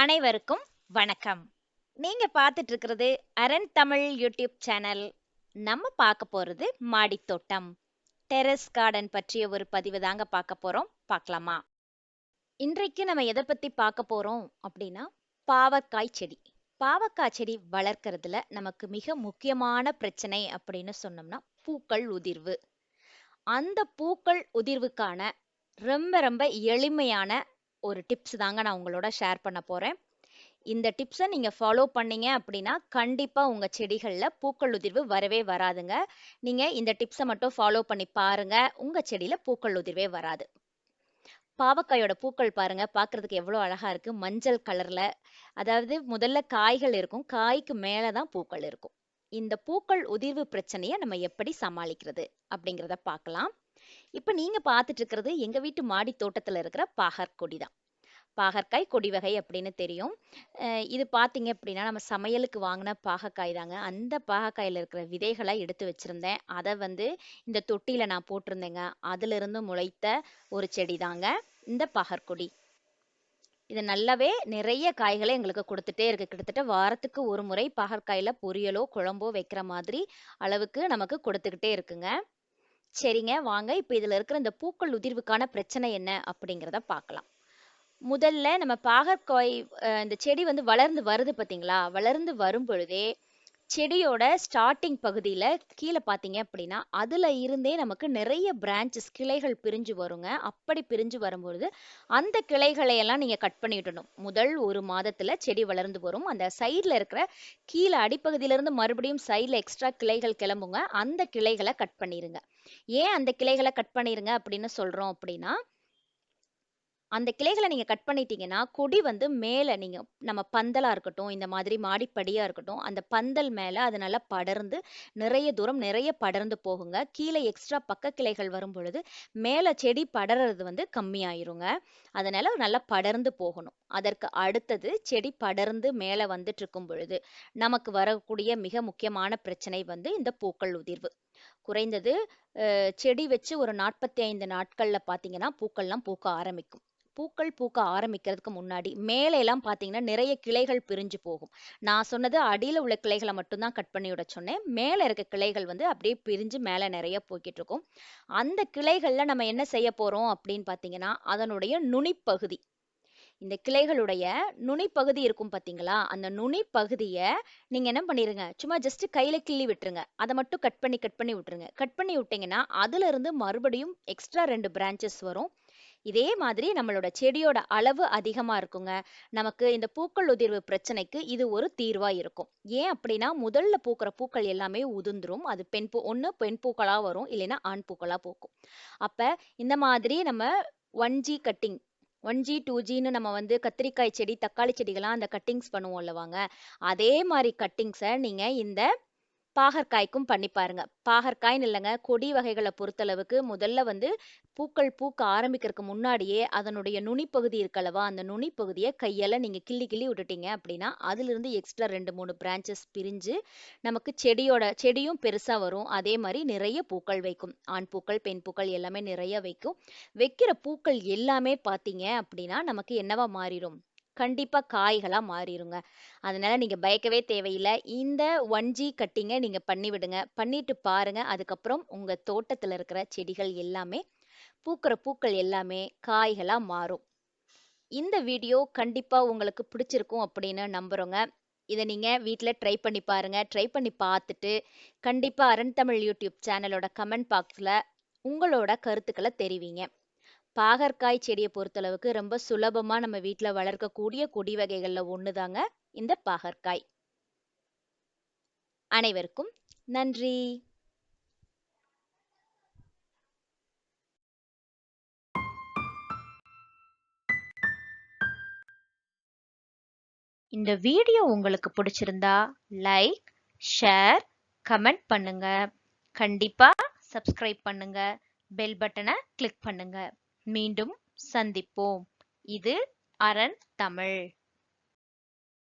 அனைவருக்கும் வணக்கம். நீங்க பார்த்துட்டு இருக்கிறது அரண் தமிழ் யூடியூப் சேனல். நம்ம பார்க்க போறது மாடித்தோட்டம். டெரஸ் கார்டன் பற்றிய ஒரு பதிவு தாங்க பார்க்க போறோம். பார்க்கலாமா? இன்றைக்கு நம்ம எதை பத்தி பார்க்க போறோம் அப்படின்னா பாவக்காய் செடி. பாவக்காய் செடி வளர்க்கறதுல நமக்கு மிக முக்கியமான பிரச்சனை அப்படின்னு சொன்னோம்னா பூக்கள் உதிர்வு. அந்த பூக்கள் உதிர்வுக்கான ரொம்ப ரொம்ப எளிமையான ஒரு டிப்ஸ் தாங்க நான் உங்களோட ஷேர் பண்ண போறேன். இந்த டிப்ஸை நீங்க ஃபாலோ பண்ணீங்க அப்படின்னா கண்டிப்பா உங்க செடிகள்ல பூக்கள் உதிர்வு வரவே வராதுங்க. நீங்க இந்த டிப்ஸை மட்டும் ஃபாலோ பண்ணி பாருங்க. உங்க செடியில பூக்கள் உதிர்வே வராது. பாவக்காயோட பூக்கள் பாருங்க. பார்க்கிறதுக்கு எவ்வளோ அழகா இருக்கு. மஞ்சள் கலர்ல அதாவது முதல்ல காய்கள் இருக்கும். காய்க்கு மேலே தான் பூக்கள் இருக்கும். இந்த பூக்கள் உதிர்வு பிரச்சனையை நம்ம எப்படி சமாளிக்கிறது அப்படிங்கிறத பார்க்கலாம். இப்போ நீங்கள் பார்த்துட்டு இருக்கிறது எங்கள் வீட்டு மாடி தோட்டத்தில் இருக்கிற பாகற்கொடி தான். பாகற்காய் கொடி வகை அப்படின்னு தெரியும். இது பார்த்தீங்க அப்படின்னா நம்ம சமையலுக்கு வாங்கின பாகக்காய் தாங்க. அந்த பாகக்காயில் இருக்கிற விதைகளை எடுத்து வச்சிருந்தேன். அதை வந்து இந்த தொட்டியில் நான் போட்டிருந்தேங்க. அதிலிருந்து முளைத்த ஒரு செடி தாங்க இந்த பாகற்கொடி. இது நல்லாவே நிறைய காய்களை எங்களுக்கு கொடுத்துட்டே இருக்கு. கிட்டத்தட்ட வாரத்துக்கு ஒரு முறை பாகற்காயில் பொரியலோ குழம்போ வைக்கிற மாதிரி அளவுக்கு நமக்கு கொடுத்துக்கிட்டே இருக்குங்க. சரிங்க வாங்க. இப்போ இதுல இருக்கிற இந்த பூக்கள் உதிர்வுக்கான பிரச்சனை என்ன அப்படிங்கிறத பார்க்கலாம். முதல்ல நம்ம பாகற்காய் இந்த செடி வந்து வளர்ந்து வருது பாத்தீங்களா? வளர்ந்து வரும் பொழுதே செடியோட ஸ்டார்டிங் பகுதியில் கீழே பார்த்தீங்க அப்படின்னா அதுல இருந்தே நமக்கு நிறைய பிரான்ச்சஸ் கிளைகள் பிரிஞ்சு வருங்க. அப்படி பிரிஞ்சு வரும்பொழுது அந்த கிளைகளையெல்லாம் நீங்கள் நீங்க கட் பண்ணிடணும் முதல் ஒரு மாதத்துல செடி வளர்ந்து வரும். அந்த சைடில் இருக்கிற கீழே அடிப்பகுதியில இருந்து மறுபடியும் சைடில் எக்ஸ்ட்ரா கிளைகள் கிளம்புங்க. அந்த கிளைகளை கட் பண்ணிடுங்க ஏன் அந்த கிளைகளை கட் பண்ணிடுங்க அப்படின்னு சொல்கிறோம் அப்படின்னா அந்த கிளைகளை நீங்கள் கட் பண்ணிட்டீங்கன்னா கொடி வந்து மேலே நீங்கள் நம்ம பந்தலாக இருக்கட்டும் இந்த மாதிரி மாடிப்படியாக இருக்கட்டும் அந்த பந்தல் மேலே அது நல்லா படர்ந்து நிறைய தூரம் நிறைய படர்ந்து போகுங்க. கீழே எக்ஸ்ட்ரா பக்க கிளைகள் வரும் பொழுது மேலே செடி படறது வந்து கம்மியாயிருங்க. அதனால் நல்லா படர்ந்து போகணும். அதற்கு அடுத்தது செடி படர்ந்து மேலே வந்துட்டு இருக்கும் பொழுது நமக்கு வரக்கூடிய மிக முக்கியமான பிரச்சனை வந்து இந்த பூக்கள் உதிர்வு. குறைந்தது செடி வச்சு ஒரு நாற்பத்தி ஐந்து நாட்களில் பார்த்தீங்கன்னா பூக்கள்லாம் பூக்க ஆரம்பிக்கும். பூக்கள் பூக்க ஆரம்பிக்கிறதுக்கு முன்னாடி மேலே பார்த்தீங்கன்னா நிறைய கிளைகள் பிரிஞ்சு போகும். நான் சொன்னது அடியில் உள்ள கிளைகளை மட்டும்தான் கட் பண்ணி விட சொன்னேன். மேலே இருக்க கிளைகள் வந்து அப்படியே பிரிஞ்சு மேலே நிறைய போய்கிட்டு இருக்கும். அந்த கிளைகளில் நம்ம என்ன செய்ய போகிறோம் அப்படின்னு பார்த்தீங்கன்னா அதனுடைய நுனிப்பகுதி. இந்த கிளைகளுடைய நுனிப்பகுதி இருக்கும் பார்த்தீங்களா அந்த நுனிப்பகுதியை நீங்கள் என்ன பண்ணிடுங்க சும்மா ஜஸ்ட் கையில் கிள்ளி விட்டுருங்க. அதை மட்டும் கட் பண்ணி கட் பண்ணி விட்டுருங்க. கட் பண்ணி விட்டிங்கன்னா அதுலேருந்து மறுபடியும் எக்ஸ்ட்ரா ரெண்டு பிரான்ச்சஸ் வரும். இதே மாதிரி நம்மளோட செடியோட அளவு அதிகமாக இருக்குங்க. நமக்கு இந்த பூக்கள் உதிர்வு பிரச்சனைக்கு இது ஒரு தீர்வாக இருக்கும். ஏன் அப்படின்னா முதல்ல பூக்கிற பூக்கள் எல்லாமே உதிர்ந்துரும். அது பெண் பூ ஒன்று பெண் பூக்களாக வரும் இல்லைன்னா ஆண் பூக்களாக பூக்கும். அப்ப இந்த மாதிரி நம்ம one G cutting one G two ஜின்னு நம்ம வந்து கத்திரிக்காய் செடி தக்காளி செடிகள்லாம் அந்த கட்டிங்ஸ் பண்ணுவோம் இல்லவாங்க. அதே மாதிரி கட்டிங்ஸை நீங்கள் இந்த பாகற்காய்க்கும் பண்ணி பாருங்க. பாகற்காய்ன்னு இல்லைங்க கொடி வகைகளை பொறுத்தளவுக்கு முதல்ல வந்து பூக்கள் பூக்க ஆரம்பிக்கிறதுக்கு முன்னாடியே அதனுடைய நுனிப்பகுதி இருக்கல்லவா அந்த நுனிப்பகுதியை கையால் நீங்கள் கிள்ளி கிள்ளி விட்டுட்டீங்க அப்படின்னா அதிலிருந்து எக்ஸ்ட்ரா ரெண்டு மூணு பிரான்ச்சஸ் பிரிஞ்சு நமக்கு செடியோட செடியும் பெருசாக வரும். அதே மாதிரி நிறைய பூக்கள் வைக்கும். ஆண் பூக்கள் பெண் பூக்கள் எல்லாமே நிறைய வைக்கும். வைக்கிற பூக்கள் எல்லாமே பார்த்தீங்க அப்படின்னா நமக்கு என்னவா மாறிடும்? கண்டிப்பாக காய்களாக மாறிடுங்க அதனால் நீங்கள் பயக்கவே தேவையில்லை. இந்த ஒன் ஜி கட்டிங்கை நீங்கள் பண்ணிவிடுங்க பண்ணிட்டு பாருங்கள் அதுக்கப்புறம் உங்கள் தோட்டத்தில் இருக்கிற செடிகள் எல்லாமே பூக்கிற பூக்கள் எல்லாமே காய்களாக மாறும். இந்த வீடியோ கண்டிப்பாக உங்களுக்கு பிடிச்சிருக்கும் அப்படின்னு நம்புகிறோங்க இதை நீங்கள் வீட்டில் ட்ரை பண்ணி பாருங்கள் ட்ரை பண்ணி பார்த்துட்டு கண்டிப்பாக அரண் தமிழ் யூடியூப் சேனலோட கமெண்ட் பாக்ஸில் உங்களோட கருத்துக்களை தெரிவிங்க. பாகற்காய் செடியை பொறுத்தளவுக்கு ரொம்ப சுலபமா நம்ம வீட்டில் வளர்க்கக்கூடிய கொடி வகைகள்ல ஒண்ணுதாங்க இந்த பாகற்காய். அனைவருக்கும் நன்றி. இந்த வீடியோ உங்களுக்கு பிடிச்சிருந்தா லைக் ஷேர் கமெண்ட் பண்ணுங்க. கண்டிப்பா சப்ஸ்கிரைப் பண்ணுங்க. பெல் பட்டனை கிளிக் பண்ணுங்க. மீண்டும் சந்திப்போம். இது அரண் தமிழ்.